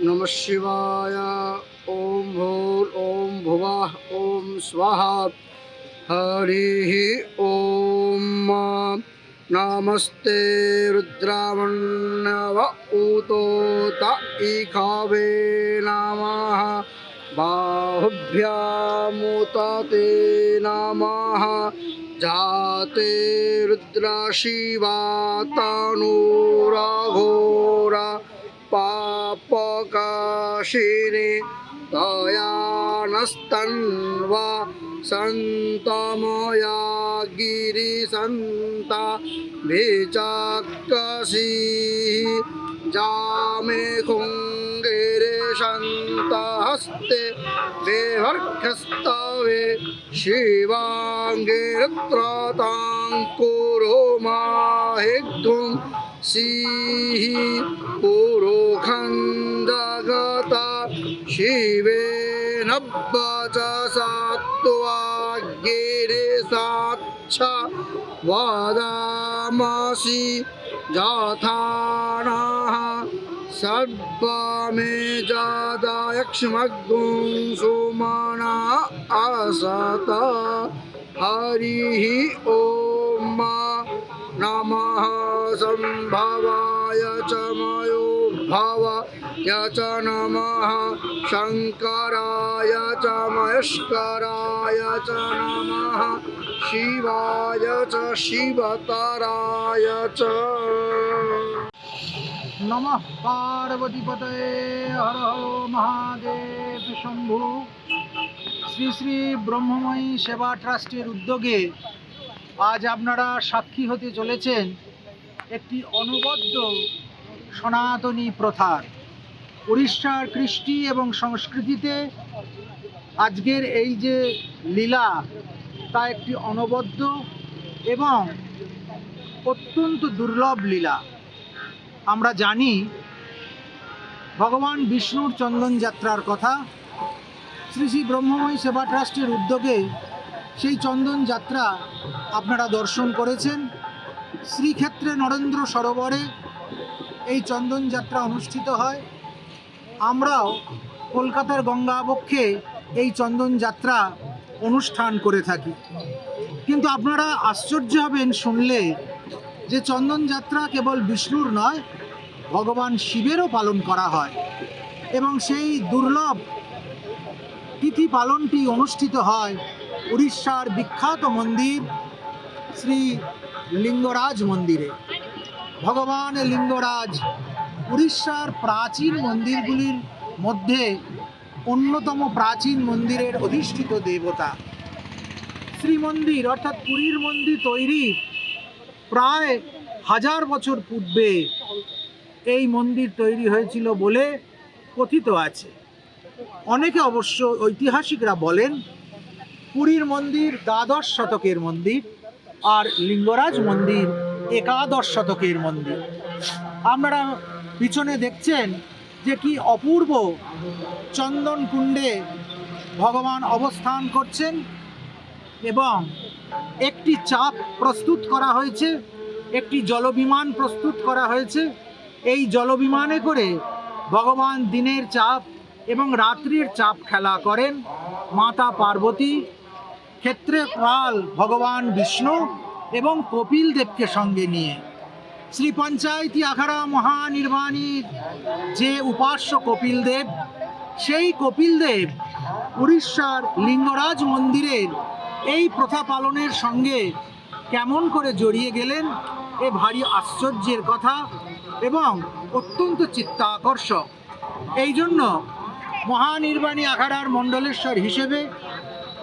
नमः शिवाय। ॐ भूर् ॐ भुवः ॐ स्वाहा। हरिः ॐ नमस्ते रुद्रामण्यव ऊतोत इखावे नमः। बाहुभ्यामुत ते नमः। जाते रुद्रशिवा तनूरघोरा पापकाशिने दयानस्तन्वा सन्तमया गिरिसन्ता भेचाकसीः जामे खुङ्गेरे सन्तहस्ते देवर्घस्तवे शिवाङ्गे रत्राताङ्कुरो पुरोखण्डगता शिवेन वचसा त्वागिरे साक्ष वदामसि यथानः सर्वमे जादायक्ष्मग्गुं सुमना असत हरिः ॐ नमः सम्भवाय च मयो भव च नमः शङ्कराय च महेश्वराय च नमः शिवाय च शिवतराय च নমঃ পার্বতীপতয়ে হর হর মহাদেব শম্ভু শ্রী শ্রী ব্রহ্মময়ী সেবা ট্রাস্টের উদ্যোগে আজ আপনারা সাক্ষী হতে চলেছেন একটি অনবদ্য সনাতনী প্রথার উড়িষ্যার কৃষ্টি এবং সংস্কৃতিতে আজকের এই যে লীলা, তা একটি অনবদ্য এবং অত্যন্ত দুর্লভ লীলা। আমরা জানি, ভগবান বিষ্ণুর চন্দন যাত্রার কথা। শ্রী শ্রী ব্রহ্মময়ী সেবা ট্রাস্টের উদ্যোগে সেই চন্দন যাত্রা আপনারা দর্শন করেছেন। শ্রীক্ষেত্রে নরেন্দ্র সরোবরে এই চন্দন যাত্রা অনুষ্ঠিত হয়। আমরাও কলকাতার গঙ্গাবক্ষে এই চন্দন যাত্রা অনুষ্ঠান করে থাকি। কিন্তু আপনারা আশ্চর্য হবেন শুনলে যে চন্দন যাত্রা কেবল বিষ্ণুর নয়, ভগবান শিবেরও পালন করা হয় এবং সেই দুর্লভ তিথি পালনটি অনুষ্ঠিত হয় উড়িষ্যার বিখ্যাত মন্দির শ্রী লিঙ্গরাজ মন্দিরে। ভগবান লিঙ্গরাজ উড়িষ্যার প্রাচীন মন্দিরগুলির মধ্যে অন্যতম প্রাচীন মন্দিরের অধিষ্ঠিত দেবতা। শ্রীমন্দির অর্থাৎ পুরীর মন্দির তৈরি প্রায় হাজার বছর পূর্বে এই মন্দির তৈরি হয়েছিল বলে কথিত আছে। অনেকে অবশ্য ঐতিহাসিকরা বলেন, পুরীর মন্দির দ্বাদশ শতকের মন্দির আর লিঙ্গরাজ মন্দির একাদশ শতকের মন্দির। আপনারা পিছনে দেখছেন যে কি অপূর্ব চন্দন কুণ্ডে ভগবান অবস্থান করছেন এবং একটি চাপ প্রস্তুত করা হয়েছে, একটি জলবিমান প্রস্তুত করা হয়েছে। এই জলবিমানে করে ভগবান দিনের চাপ এবং রাত্রির চাপ খেলা করেন। মাতা পার্বতী ক্ষেত্রে কাল ভগবান বিষ্ণু এবং কপিল দেবকে সঙ্গে নিয়ে। শ্রী পঞ্চায়েতি আখাড়া মহানির্বাণীর যে উপাস্য কপিল দেব, সেই কপিল দেব উড়িষ্যার লিঙ্গরাজ মন্দিরের এই প্রথা পালনের সঙ্গে কেমন করে জড়িয়ে গেলেন, এ ভারী আশ্চর্যের কথা এবং অত্যন্ত চিত্তাকর্ষক। এই জন্য মহানির্বাণী আখাড়ার মণ্ডলেশ্বর হিসেবে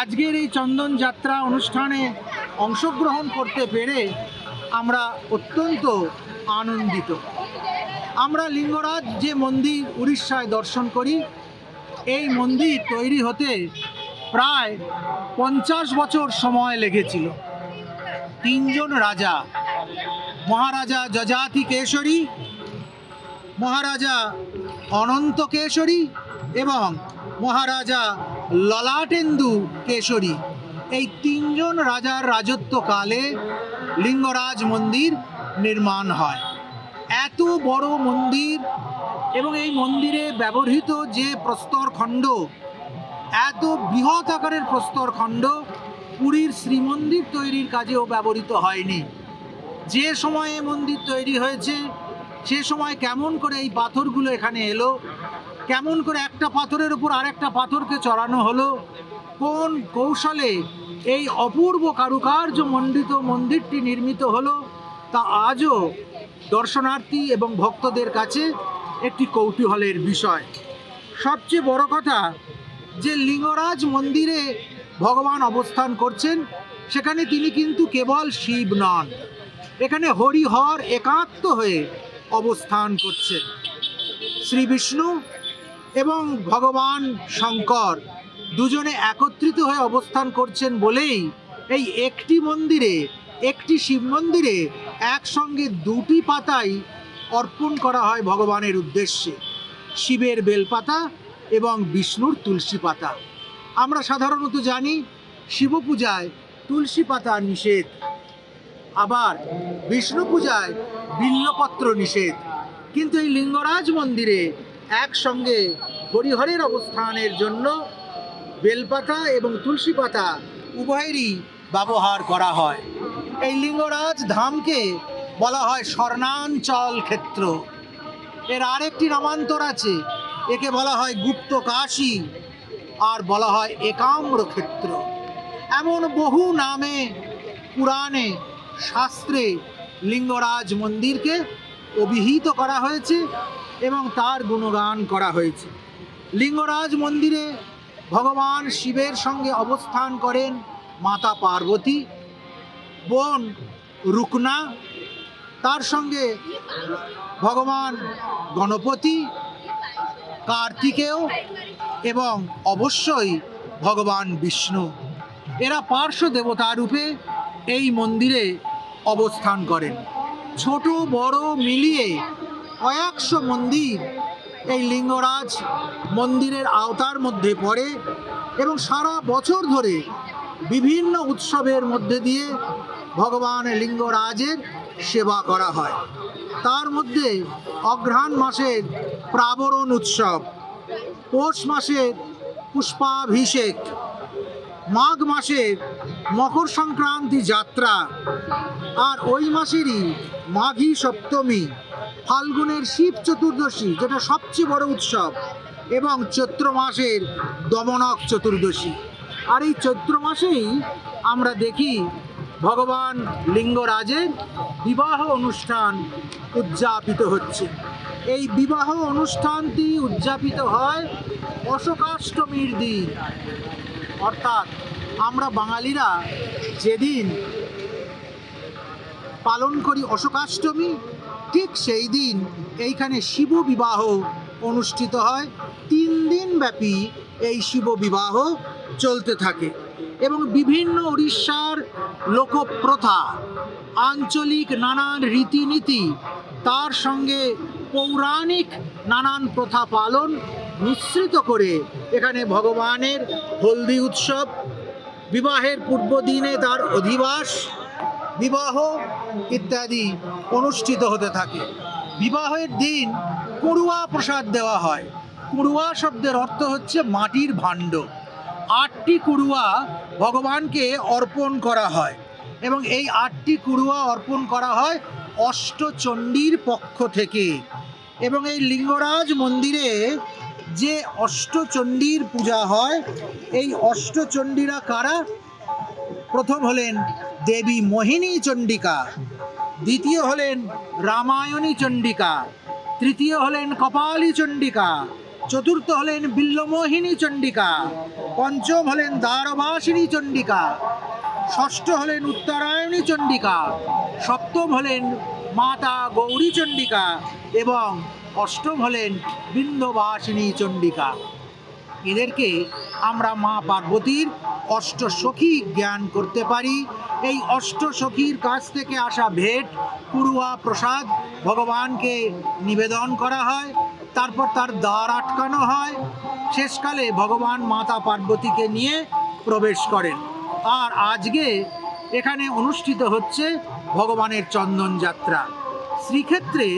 আজকের এই চন্দন যাত্রা অনুষ্ঠানে অংশগ্রহণ করতে পেরে আমরা অত্যন্ত আনন্দিত। আমরা লিঙ্গরাজ যে মন্দির উড়িষ্যায় দর্শন করি, এই মন্দির তৈরি হতে প্রায় পঞ্চাশ বছর সময় লেগেছিল। তিনজন রাজা, মহারাজা যজাতি কেশরী, মহারাজা অনন্ত কেশরী এবং মহারাজা ললাটেন্দু কেশরী। এই তিনজন রাজার রাজত্বকালে লিঙ্গরাজ মন্দির নির্মাণ হয়। এত বড় মন্দির এবং এই মন্দিরে ব্যবহৃত যে প্রস্তর খণ্ড, এত বৃহৎ আকারের প্রস্তর খণ্ড পুরীর শ্রীমন্দির তৈরির কাজেও ব্যবহৃত হয়নি। যে সময়ে মন্দির তৈরি হয়েছে, সে সময় কেমন করে এই পাথরগুলো এখানে এলো, কেমন করে একটা পাথরের উপর আরেকটা পাথরকে চড়ানো হলো কোন কৌশলে এই অপূর্ব কারুকার্য মণ্ডিত মন্দিরটি নির্মিত হলো তা আজও দর্শনার্থী এবং ভক্তদের কাছে একটি কৌতূহলের বিষয়। সবচেয়ে বড় কথা, যে লিঙ্গরাজ মন্দিরে ভগবান অবস্থান করছেন, সেখানে তিনি কিন্তু কেবল শিব নন। এখানে হরিহর একাত্ম হয়ে অবস্থান করছেন শ্রী বিষ্ণু এবং ভগবান শঙ্কর দুজনে একত্রিত হয়ে অবস্থান করছেন বলেই এই একটি মন্দিরে, একটি শিব মন্দিরে একসঙ্গে দুটি পাতাই অর্পণ করা হয় ভগবানের উদ্দেশ্যে। শিবের বেলপাতা এবং বিষ্ণুর তুলসী পাতা। আমরা সাধারণত জানি শিব পূজায় তুলসী পাতা নিষেধ। আবার বিষ্ণু পূজায় বিল্লপত্র নিষেধ। কিন্তু এই লিঙ্গরাজ মন্দিরে একসঙ্গে হরিহরের অবস্থানের জন্য বেলপাতা এবং তুলসী পাতা উভয়েরই ব্যবহার করা হয়। এই লিঙ্গরাজ ধামকে বলা হয় স্বর্ণাঞ্চল ক্ষেত্র। এর আরেকটি নামান্তর আছে। একে বলা হয় গুপ্ত কাশী আর বলা হয় একাম্র ক্ষেত্র। এমন বহু নামে, পুরাণে, শাস্ত্রে লিঙ্গরাজ মন্দিরকে অভিহিত করা হয়েছে এবং তার গুণগান করা হয়েছে। লিঙ্গরাজ মন্দিরে ভগবান শিবের সঙ্গে অবস্থান করেন মাতা পার্বতী, বোন রুকনা, তার সঙ্গে ভগবান গণপতি, কার্তিকেয় এবং অবশ্যই ভগবান বিষ্ণু। এরা পার্শ্ব দেবতা রূপে এই মন্দিরে অবস্থান করেন। ছোট, বড় মিলিয়ে কয়েকশো মন্দির এই লিঙ্গরাজ মন্দিরের আওতার মধ্যে পড়ে এবং সারা বছর ধরে বিভিন্ন উৎসবের মধ্যে দিয়ে ভগবান লিঙ্গরাজের সেবা করা হয়। তার মধ্যে অঘ্রাণ মাসের প্রাবরণ উৎসব, পৌষ মাসের পুষ্পাভিষেক, মাঘ মাসের মকর সংক্রান্তি যাত্রা আর ওই মাসেরই মাঘী সপ্তমী, ফাল্গুনের শিব চতুর্দশী যেটা সবচেয়ে বড় উৎসব। এবং চৈত্র মাসের দমনক চতুর্দশী। আর এই চৈত্র মাসেই আমরা দেখি ভগবান লিঙ্গরাজের বিবাহ অনুষ্ঠান উদযাপিত হচ্ছে। এই বিবাহ অনুষ্ঠানটি উদযাপিত হয় অশোকাষ্টমীর দিন। অর্থাৎ আমরা বাঙালিরা যেদিন পালন করি অশোকাষ্টমী, ঠিক সেই দিন এইখানে শিব বিবাহ অনুষ্ঠিত হয়। তিন দিন ব্যাপী এই শিব বিবাহ চলতে থাকে এবং বিভিন্ন উড়িষ্যার লোকপ্রথা, আঞ্চলিক নানান রীতিনীতি, তার সঙ্গে পৌরাণিক নানান প্রথা পালন মিশ্রিত করে এখানে ভগবানের হলদি উৎসব, বিবাহের পূর্ব দিনে তার অধিবাস, বিবাহ ইত্যাদি অনুষ্ঠিত হতে থাকে। বিবাহের দিন কুড়ুয়া প্রসাদ দেওয়া হয়। কুড়ুয়া শব্দের অর্থ হচ্ছে মাটির ভাণ্ড। আটটি কুড়ুয়া ভগবানকে অর্পণ করা হয় এবং এই আটটি কুড়ুয়া অর্পণ করা হয় অষ্টচণ্ডীর পক্ষ থেকে এবং এই লিঙ্গরাজ মন্দিরে যে অষ্টচণ্ডীর পূজা হয়, এই অষ্টচণ্ডীরা কারা? প্রথম হলেন দেবী মোহিনী চণ্ডিকা, দ্বিতীয় হলেন রামায়ণী চণ্ডিকা তৃতীয় হলেন কপালী চণ্ডিকা, চতুর্থ হলেন বিল্লমোহিনী চণ্ডিকা, পঞ্চম হলেন দ্বারবাসিনী চণ্ডিকা, ষষ্ঠ হলেন উত্তরায়ণী চণ্ডিকা, সপ্তম হলেন মাতা গৌরী চণ্ডিকা এবং অষ্টম হলেন বিন্দবাসিনী চণ্ডিকা। এদেরকে আমরা মা পার্বতীর অষ্টসখী জ্ঞান করতে পারি। এই অষ্টসখীর কাছ থেকে আসা ভেট পুরুয়া প্রসাদ ভগবানকে নিবেদন করা হয়। তারপর তার দ্বার আটকানো হয়। শেষকালে ভগবান মাতা পার্বতীকে নিয়ে প্রবেশ করেন। আর আজকে এখানে অনুষ্ঠিত হচ্ছে ভগবানের চন্দন যাত্রা। শ্রীক্ষেত্রে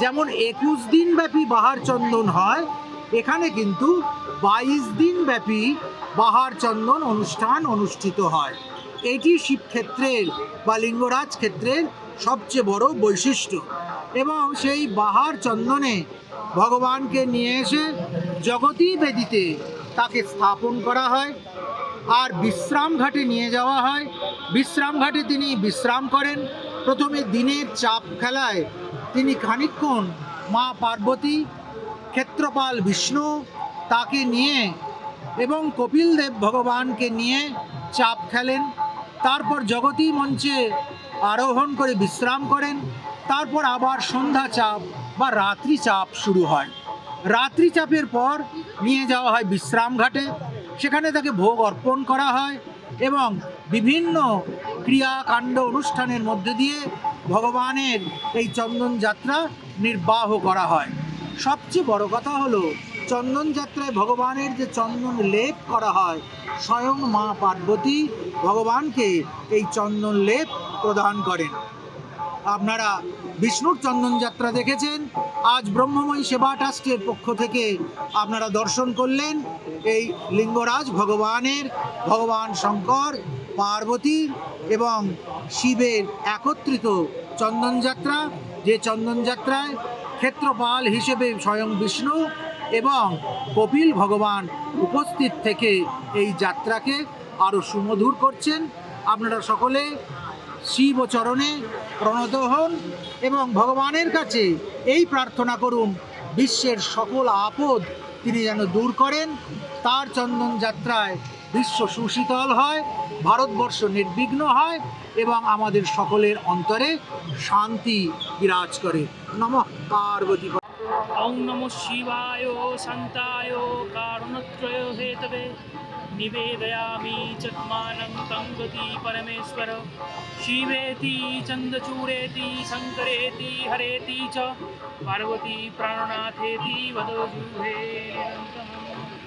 যেমন একুশ দিন ব্যাপী বাহার চন্দন হয় এখানে কিন্তু বাইশ দিন ব্যাপী বাহার চন্দন অনুষ্ঠান অনুষ্ঠিত হয়। এটি শিবক্ষেত্রের বা লিঙ্গরাজ ক্ষেত্রের সবচেয়ে বড় বৈশিষ্ট্য এবং সেই বাহার চন্দনে ভগবানকে নিয়ে এসে জগতী বেদিতে তাকে স্থাপন করা হয় আর বিশ্রাম ঘাটে নিয়ে যাওয়া হয়। বিশ্রাম ঘাটে তিনি বিশ্রাম করেন। প্রথমে দিনের চাপ খেলায় তিনি খানিকক্ষণ মা পার্বতী ক্ষেত্রপাল বিষ্ণু তাকে নিয়ে এবং কপিল দেব ভগবানকে নিয়ে চাপ খেলেন। তারপর জগতী মঞ্চে আরোহণ করে বিশ্রাম করেন। তারপর আবার সন্ধ্যা চাপ বা রাত্রি চাপ শুরু হয়। রাত্রি চাপের পর নিয়ে যাওয়া হয় বিশ্রাম ঘাটে। সেখানে তাকে ভোগ অর্পণ করা হয় এবং বিভিন্ন ক্রিয়াকাণ্ড অনুষ্ঠানের মধ্যে দিয়ে ভগবানের এই চন্দন যাত্রা নির্বাহ করা হয়। সবচেয়ে বড় কথা হলো, চন্দন যাত্রায় ভগবানের যে চন্দন লেপ করা হয়, স্বয়ং মা পার্বতী ভগবানকে এই চন্দন লেপ প্রদান করেন। আপনারা বিষ্ণুর চন্দন যাত্রা দেখেছেন, আজ ব্রহ্মময়ী সেবা ট্রাস্টের পক্ষ থেকে আপনারা দর্শন করলেন এই লিঙ্গরাজ ভগবানের, ভগবান শঙ্কর পার্বতী এবং শিবের একত্রিত চন্দন যাত্রা। যে চন্দন যাত্রায় ক্ষেত্রপাল হিসেবে স্বয়ং বিষ্ণু এবং কপিল ভগবান উপস্থিত থেকে এই যাত্রাকে আরও সুমধুর করছেন। আপনারা সকলে শিব চরণে প্রণত হন এবং ভগবানের কাছে এই প্রার্থনা করুন, বিশ্বের সকল আপদ তিনি যেন দূর করেন। তার চন্দন যাত্রায় বিশ্ব সুশীতল হয়। ভারতবর্ষ নির্বিঘ্ন হয় এবং আমাদের সকলের অন্তরে শান্তি বিরাজ করে। নমঃ পার্বতী। ওং নম শিবায় শান্তায় কারণত্রয় হেতবে। নিবেদয়ামি চন্মানং তঙ্গতি পরমেশ্বর। শিবেতি চন্দচূড়েতি শঙ্করেতি হরেতি চ। পার্বতী প্রাণনাথেতি বদোজুহে